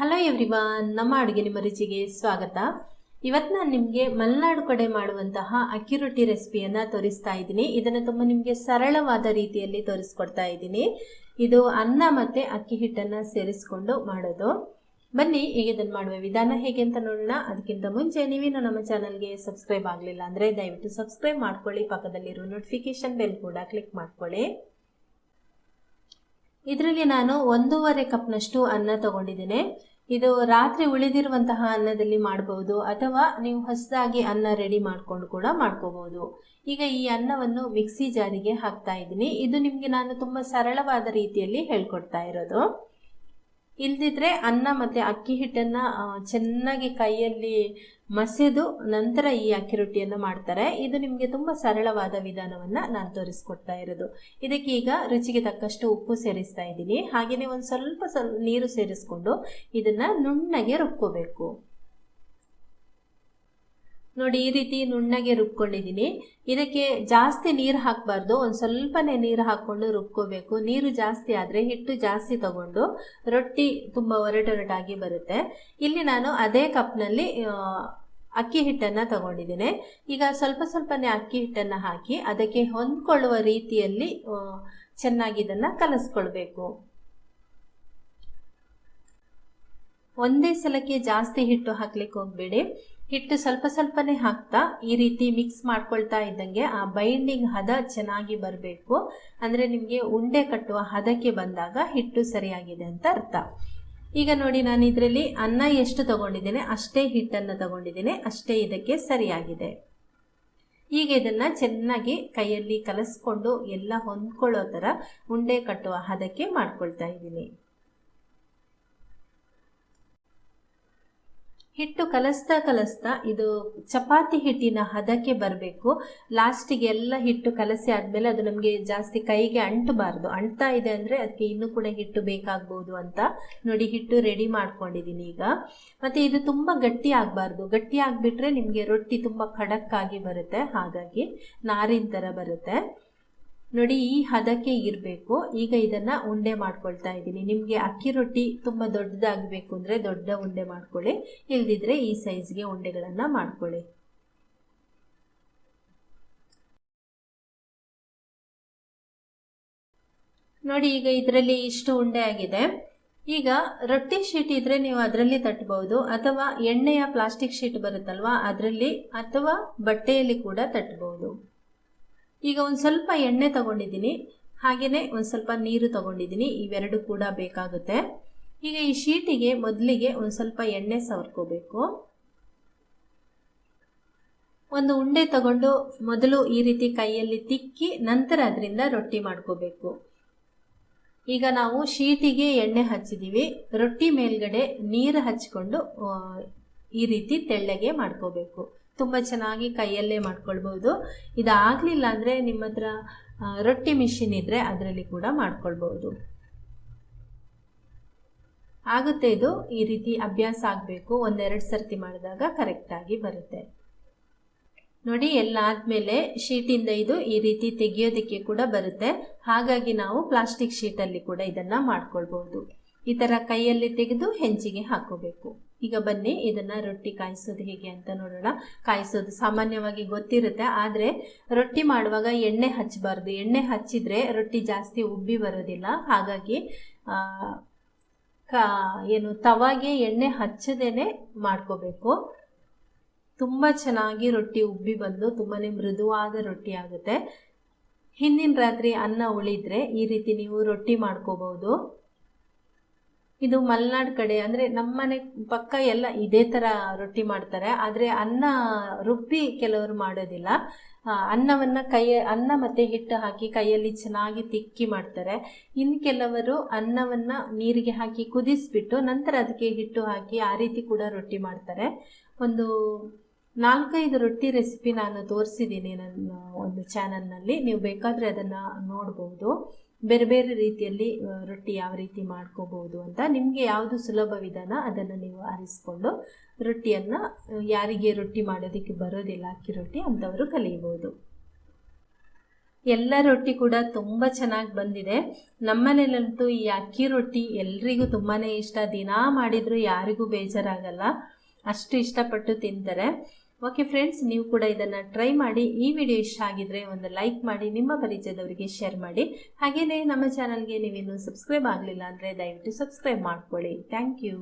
Hello everyone ನಮ್ಮ ಅಡುಗೆ ನಿಮ್ಮ ರುಚಿಗೆ ಸ್ವಾಗತ. ಇವತ್ತು ನಾನು ನಿಮಗೆ ಮಲೆನಾಡು ಕಡೆ ಮಾಡುವಂತಹ ಅಕ್ಕಿ ರೊಟ್ಟಿ ರೆಸಿಪಿಯನ್ನು ತೋರಿಸ್ತಾ ಇದ್ದೀನಿ. ಇದನ್ನು ತುಂಬ ನಿಮಗೆ ಸರಳವಾದ ರೀತಿಯಲ್ಲಿ ತೋರಿಸ್ಕೊಡ್ತಾ ಇದ್ದೀನಿ. ಇದು ಅನ್ನ ಮತ್ತು ಅಕ್ಕಿ ಹಿಟ್ಟನ್ನು ಸೇರಿಸ್ಕೊಂಡು ಮಾಡೋದು. ಬನ್ನಿ, ಈಗ ಇದನ್ನು ಮಾಡುವ ವಿಧಾನ ಹೇಗೆ ಅಂತ ನೋಡೋಣ. ಅದಕ್ಕಿಂತ ಮುಂಚೆ ನೀವೇನು ನಮ್ಮ ಚಾನಲ್ಗೆ ಸಬ್ಸ್ಕ್ರೈಬ್ ಆಗಲಿಲ್ಲ ಅಂದರೆ ದಯವಿಟ್ಟು ಸಬ್ಸ್ಕ್ರೈಬ್ ಮಾಡ್ಕೊಳ್ಳಿ. ಪಕ್ಕದಲ್ಲಿರೋ ನೋಟಿಫಿಕೇಷನ್ ಬೆಲ್ ಕೂಡ ಕ್ಲಿಕ್ ಮಾಡ್ಕೊಳ್ಳಿ. ಇದರಲ್ಲಿ ನಾನು ಒಂದೂವರೆ ಕಪ್ನಷ್ಟು ಅನ್ನ ತಗೊಂಡಿದ್ದೇನೆ. ಇದು ರಾತ್ರಿ ಉಳಿದಿರುವಂತಹ ಅನ್ನದಲ್ಲಿ ಮಾಡಬಹುದು ಅಥವಾ ನೀವು ಹೊಸದಾಗಿ ಅನ್ನ ರೆಡಿ ಮಾಡ್ಕೊಂಡು ಕೂಡ ಮಾಡ್ಕೋಬಹುದು. ಈಗ ಈ ಅನ್ನವನ್ನು ಮಿಕ್ಸಿ ಜಾರಿಗೆ ಹಾಕ್ತಾ ಇದ್ದೀನಿ. ಇದು ನಿಮಗೆ ನಾನು ತುಂಬ ಸರಳವಾದ ರೀತಿಯಲ್ಲಿ ಹೇಳ್ಕೊಡ್ತಾ ಇರೋದು. ಇಲ್ದಿದ್ರೆ ಅನ್ನ ಮತ್ತು ಅಕ್ಕಿ ಹಿಟ್ಟನ್ನು ಚೆನ್ನಾಗಿ ಕೈಯಲ್ಲಿ ಮಸೆದು ನಂತರ ಈ ಅಕ್ಕಿ ರೊಟ್ಟಿಯನ್ನು ಮಾಡ್ತಾರೆ. ಇದು ನಿಮಗೆ ತುಂಬ ಸರಳವಾದ ವಿಧಾನವನ್ನು ನಾನು ತೋರಿಸ್ಕೊಡ್ತಾ ಇರೋದು. ಇದಕ್ಕೆ ಈಗ ರುಚಿಗೆ ತಕ್ಕಷ್ಟು ಉಪ್ಪು ಸೇರಿಸ್ತಾ ಇದ್ದೀನಿ. ಹಾಗೆಯೇ ಒಂದು ಸ್ವಲ್ಪ ಸ್ವಲ್ಪ ನೀರು ಸೇರಿಸ್ಕೊಂಡು ಇದನ್ನು ನುಣ್ಣಗೆ ರುಬ್ಕೋಬೇಕು. ನೋಡಿ, ಈ ರೀತಿ ನುಣ್ಣಗೆ ರುಬ್ಕೊಂಡಿದ್ದೀನಿ. ಇದಕ್ಕೆ ಜಾಸ್ತಿ ನೀರು ಹಾಕಬಾರ್ದು. ಒಂದು ಸ್ವಲ್ಪನೇ ನೀರು ಹಾಕ್ಕೊಂಡು ರುಬ್ಕೋಬೇಕು. ನೀರು ಜಾಸ್ತಿ ಆದರೆ ಹಿಟ್ಟು ಜಾಸ್ತಿ ತಗೊಂಡು ರೊಟ್ಟಿ ತುಂಬ ಒರಟೊರಟಾಗಿ ಬರುತ್ತೆ. ಇಲ್ಲಿ ನಾನು ಅದೇ ಕಪ್ನಲ್ಲಿ ಅಕ್ಕಿ ಹಿಟ್ಟನ್ನು ತಗೊಂಡಿದ್ದೇನೆ. ಈಗ ಸ್ವಲ್ಪ ಸ್ವಲ್ಪನೇ ಅಕ್ಕಿ ಹಿಟ್ಟನ್ನು ಹಾಕಿ ಅದಕ್ಕೆ ಹೊಂದ್ಕೊಳ್ಳುವ ರೀತಿಯಲ್ಲಿ ಚೆನ್ನಾಗಿ ಇದನ್ನು ಕಲಸ್ಕೊಳ್ಬೇಕು. ಒಂದೇ ಸಲಕ್ಕೆ ಜಾಸ್ತಿ ಹಿಟ್ಟು ಹಾಕ್ಲಿಕ್ಕೆ ಹೋಗ್ಬೇಡಿ. ಹಿಟ್ಟು ಸ್ವಲ್ಪ ಸ್ವಲ್ಪನೇ ಹಾಕ್ತಾ ಈ ರೀತಿ ಮಿಕ್ಸ್ ಮಾಡ್ಕೊಳ್ತಾ ಇದ್ದಂಗೆ ಆ ಬೈಂಡಿಂಗ್ ಹದ ಚೆನ್ನಾಗಿ ಬರಬೇಕು. ಅಂದರೆ ನಿಮಗೆ ಉಂಡೆ ಕಟ್ಟುವ ಹದಕ್ಕೆ ಬಂದಾಗ ಹಿಟ್ಟು ಸರಿಯಾಗಿದೆ ಅಂತ ಅರ್ಥ. ಈಗ ನೋಡಿ ನಾನು ಇದರಲ್ಲಿ ಅನ್ನ ಎಷ್ಟು ತಗೊಂಡಿದ್ದೇನೆ, ಅಷ್ಟೇ ಹಿಟ್ಟನ್ನು ತಗೊಂಡಿದ್ದೇನೆ, ಅಷ್ಟೇ ಇದಕ್ಕೆ ಸರಿಯಾಗಿದೆ. ಈಗ ಇದನ್ನು ಚೆನ್ನಾಗಿ ಕೈಯಲ್ಲಿ ಕಲಸ್ಕೊಂಡು ಎಲ್ಲ ಹೊಂದ್ಕೊಳ್ಳೋ ಥರ ಉಂಡೆ ಕಟ್ಟುವ ಹದಕ್ಕೆ ಮಾಡ್ಕೊಳ್ತಾ ಇದ್ದೀನಿ. ಹಿಟ್ಟು ಕಲಸ್ತಾ ಕಲಸ್ತಾ ಇದು ಚಪಾತಿ ಹಿಟ್ಟಿನ ಹದಕ್ಕೆ ಬರಬೇಕು. ಲಾಸ್ಟಿಗೆ ಎಲ್ಲ ಹಿಟ್ಟು ಕಲಸಿ ಆದಮೇಲೆ ಅದು ನಮಗೆ ಜಾಸ್ತಿ ಕೈಗೆ ಅಂಟಬಾರ್ದು. ಅಂಟ್ತಾ ಇದೆ ಅಂದರೆ ಅದಕ್ಕೆ ಇನ್ನೂ ಕೂಡ ಹಿಟ್ಟು ಬೇಕಾಗ್ಬೋದು ಅಂತ ನೋಡಿ ಹಿಟ್ಟು ರೆಡಿ ಮಾಡ್ಕೊಂಡಿದ್ದೀನಿ ಈಗ. ಮತ್ತು ಇದು ತುಂಬ ಗಟ್ಟಿ ಆಗಬಾರ್ದು. ಗಟ್ಟಿ ಆಗಿಬಿಟ್ರೆ ನಿಮಗೆ ರೊಟ್ಟಿ ತುಂಬ ಖಡಕ್ಕಾಗಿ ಬರುತ್ತೆ. ಹಾಗಾಗಿ ನಾರಿನ ಥರ ಬರುತ್ತೆ. ನೋಡಿ, ಈ ಹದಕ್ಕೆ ಇರಬೇಕು. ಈಗ ಇದನ್ನ ಉಂಡೆ ಮಾಡ್ಕೊಳ್ತಾ ಇದ್ದೀನಿ. ನಿಮಗೆ ಅಕ್ಕಿ ರೊಟ್ಟಿ ತುಂಬ ದೊಡ್ಡದಾಗಬೇಕು ಅಂದರೆ ದೊಡ್ಡ ಉಂಡೆ ಮಾಡ್ಕೊಳ್ಳಿ. ಇಲ್ದಿದ್ರೆ ಈ ಸೈಜ್ಗೆ ಉಂಡೆಗಳನ್ನು ಮಾಡ್ಕೊಳ್ಳಿ. ನೋಡಿ, ಈಗ ಇದರಲ್ಲಿ ಇಷ್ಟು ಉಂಡೆ ಆಗಿದೆ. ಈಗ ರೊಟ್ಟಿ ಶೀಟ್ ಇದ್ರೆ ನೀವು ಅದರಲ್ಲಿ ತಟ್ಟಬಹುದು ಅಥವಾ ಎಣ್ಣೆಯ ಪ್ಲಾಸ್ಟಿಕ್ ಶೀಟ್ ಬರುತ್ತಲ್ವಾ, ಅದರಲ್ಲಿ ಅಥವಾ ಬಟ್ಟೆಯಲ್ಲಿ ಕೂಡ ತಟ್ಟಬಹುದು ಈಗ ಒಂದು ಸ್ವಲ್ಪ ಎಣ್ಣೆ ತಗೊಂಡಿದ್ದೀನಿ. ಹಾಗೆಯೇ ಒಂದು ಸ್ವಲ್ಪ ನೀರು ತಗೊಂಡಿದ್ದೀನಿ. ಇವೆರಡು ಕೂಡ ಬೇಕಾಗುತ್ತೆ. ಈಗ ಈ ಶೀಟಿಗೆ ಮೊದಲಿಗೆ ಒಂದು ಸ್ವಲ್ಪ ಎಣ್ಣೆ ಸವರ್ಕೋಬೇಕು. ಒಂದು ಉಂಡೆ ತಗೊಂಡು ಮೊದಲು ಈ ರೀತಿ ಕೈಯಲ್ಲಿ ತಿಕ್ಕಿ ನಂತರ ಅದರಿಂದ ರೊಟ್ಟಿ ಮಾಡ್ಕೋಬೇಕು. ಈಗ ನಾವು ಶೀಟಿಗೆ ಎಣ್ಣೆ ಹಚ್ಚಿದ್ದೀವಿ ರೊಟ್ಟಿ ಮೇಲ್ಗಡೆ ನೀರು ಹಚ್ಕೊಂಡು ಈ ರೀತಿ ತೆಳ್ಳಗೆ ಮಾಡ್ಕೋಬೇಕು. ತುಂಬ ಚೆನ್ನಾಗಿ ಕೈಯಲ್ಲೇ ಮಾಡ್ಕೊಳ್ಬೋದು ಇದಾಗಲಿಲ್ಲ ಅಂದರೆ ನಿಮ್ಮ ಹತ್ರ ರೊಟ್ಟಿ ಮಿಷಿನ್ ಇದ್ದರೆ ಅದರಲ್ಲಿ ಕೂಡ ಮಾಡ್ಕೊಳ್ಬೋದು ಆಗುತ್ತೆ ಇದು, ಈ ರೀತಿ ಅಭ್ಯಾಸ ಆಗಬೇಕು. ಒಂದೆರಡು ಸರ್ತಿ ಮಾಡಿದಾಗ ಕರೆಕ್ಟಾಗಿ ಬರುತ್ತೆ. ನೋಡಿ ಎಲ್ಲ ಆದಮೇಲೆ ಶೀಟಿಂದ ಇದು ಈ ರೀತಿ ತೆಗೆಯೋದಕ್ಕೆ ಕೂಡ ಬರುತ್ತೆ. ಹಾಗಾಗಿ ನಾವು ಪ್ಲಾಸ್ಟಿಕ್ ಶೀಟಲ್ಲಿ ಕೂಡ ಇದನ್ನು ಮಾಡ್ಕೊಳ್ಬೋದು ಈ ಥರ ಕೈಯಲ್ಲಿ ತೆಗೆದು ಹೆಂಚಿಗೆ ಹಾಕೋಬೇಕು. ಈಗ ಬನ್ನಿ, ಇದನ್ನು ರೊಟ್ಟಿ ಕಾಯಿಸೋದು ಹೇಗೆ ಅಂತ ನೋಡೋಣ. ಕಾಯಿಸೋದು ಸಾಮಾನ್ಯವಾಗಿ ಗೊತ್ತಿರುತ್ತೆ, ಆದರೆ ರೊಟ್ಟಿ ಮಾಡುವಾಗ ಎಣ್ಣೆ ಹಚ್ಚಬಾರ್ದು. ಎಣ್ಣೆ ಹಚ್ಚಿದರೆ ರೊಟ್ಟಿ ಜಾಸ್ತಿ ಉಬ್ಬಿ ಬರೋದಿಲ್ಲ. ಹಾಗಾಗಿ ಕಾ, ಏನು, ತವಾಗೆ ಎಣ್ಣೆ ಹಚ್ಚದೇನೆ ಮಾಡ್ಕೋಬೇಕು. ತುಂಬ ಚೆನ್ನಾಗಿ ರೊಟ್ಟಿ ಉಬ್ಬಿ ಬಂದು ತುಂಬಾ ಮೃದುವಾದ ರೊಟ್ಟಿ ಆಗುತ್ತೆ. ಹಿಂದಿನ ರಾತ್ರಿ ಅನ್ನ ಉಳಿದ್ರೆ ಈ ರೀತಿ ನೀವು ರೊಟ್ಟಿ ಮಾಡ್ಕೋಬಹುದು. ಇದು ಮಲೆನಾಡು ಕಡೆ ಅಂದರೆ ನಮ್ಮನೆ ಪಕ್ಕ ಎಲ್ಲ ಇದೇ ಥರ ರೊಟ್ಟಿ ಮಾಡ್ತಾರೆ. ಆದರೆ ಅನ್ನ ರುಬ್ಬಿ ಕೆಲವರು ಮಾಡೋದಿಲ್ಲ. ಅನ್ನವನ್ನು ಕೈ, ಅನ್ನ ಮತ್ತೆ ಹಿಟ್ಟು ಹಾಕಿ ಕೈಯಲ್ಲಿ ಚೆನ್ನಾಗಿ ತಿಕ್ಕಿ ಮಾಡ್ತಾರೆ. ಇನ್ನು ಕೆಲವರು ಅನ್ನವನ್ನು ನೀರಿಗೆ ಹಾಕಿ ಕುದಿಸ್ಬಿಟ್ಟು ನಂತರ ಅದಕ್ಕೆ ಹಿಟ್ಟು ಹಾಕಿ ಆ ರೀತಿ ಕೂಡ ರೊಟ್ಟಿ ಮಾಡ್ತಾರೆ. ಒಂದು ನಾಲ್ಕೈದು ರೊಟ್ಟಿ ರೆಸಿಪಿ ನಾನು ತೋರಿಸಿದ್ದೀನಿ ನನ್ನ ಒಂದು ಚಾನಲ್ನಲ್ಲಿ ನೀವು ಬೇಕಾದರೆ ಅದನ್ನು ನೋಡ್ಬೋದು. ಬೇರೆ ಬೇರೆ ರೀತಿಯಲ್ಲಿ ರೊಟ್ಟಿ ಯಾವ ರೀತಿ ಮಾಡ್ಕೋಬಹುದು ಅಂತ ನಿಮಗೆ ಯಾವುದು ಸುಲಭ ವಿಧಾನ ಅದನ್ನು ನೀವು ಆರಿಸ್ಕೊಂಡು ರೊಟ್ಟಿಯನ್ನು ಯಾರಿಗೆ ರೊಟ್ಟಿ ಮಾಡೋದಕ್ಕೆ ಬರೋದಿಲ್ಲ, ಅಕ್ಕಿ ರೊಟ್ಟಿ ಅಂಥವರು ಕಲಿಯಬಹುದು. ಎಲ್ಲ ರೊಟ್ಟಿ ಕೂಡ ತುಂಬ ಚೆನ್ನಾಗಿ ಬಂದಿದೆ. ನಮ್ಮನೇಲಂತೂ ಈ ಅಕ್ಕಿ ರೊಟ್ಟಿ ಎಲ್ರಿಗೂ ತುಂಬಾ ಇಷ್ಟ. ದಿನ ಮಾಡಿದರೂ ಯಾರಿಗೂ ಬೇಜಾರಾಗಲ್ಲ. ಅಷ್ಟು ಇಷ್ಟಪಟ್ಟು ತಿಂತಾರೆ. ಓಕೆ ಫ್ರೆಂಡ್ಸ್ ನೀವು ಕೂಡ ಇದನ್ನು ಟ್ರೈ ಮಾಡಿ. ಈ ವಿಡಿಯೋ ಇಷ್ಟ ಆಗಿದ್ರೆ ಒಂದು ಲೈಕ್ ಮಾಡಿ, ನಿಮ್ಮ ಪರಿಚಯದವರಿಗೆ ಶೇರ್ ಮಾಡಿ. ಹಾಗೆಯೇ ನಮ್ಮ ಚಾನಲ್ಗೆ ನೀವಿನ್ನೂ ಸಬ್ಸ್ಕ್ರೈಬ್ ಆಗಲಿಲ್ಲ ಅಂದರೆ ದಯವಿಟ್ಟು ಸಬ್ಸ್ಕ್ರೈಬ್ ಮಾಡ್ಕೊಳ್ಳಿ. Thank you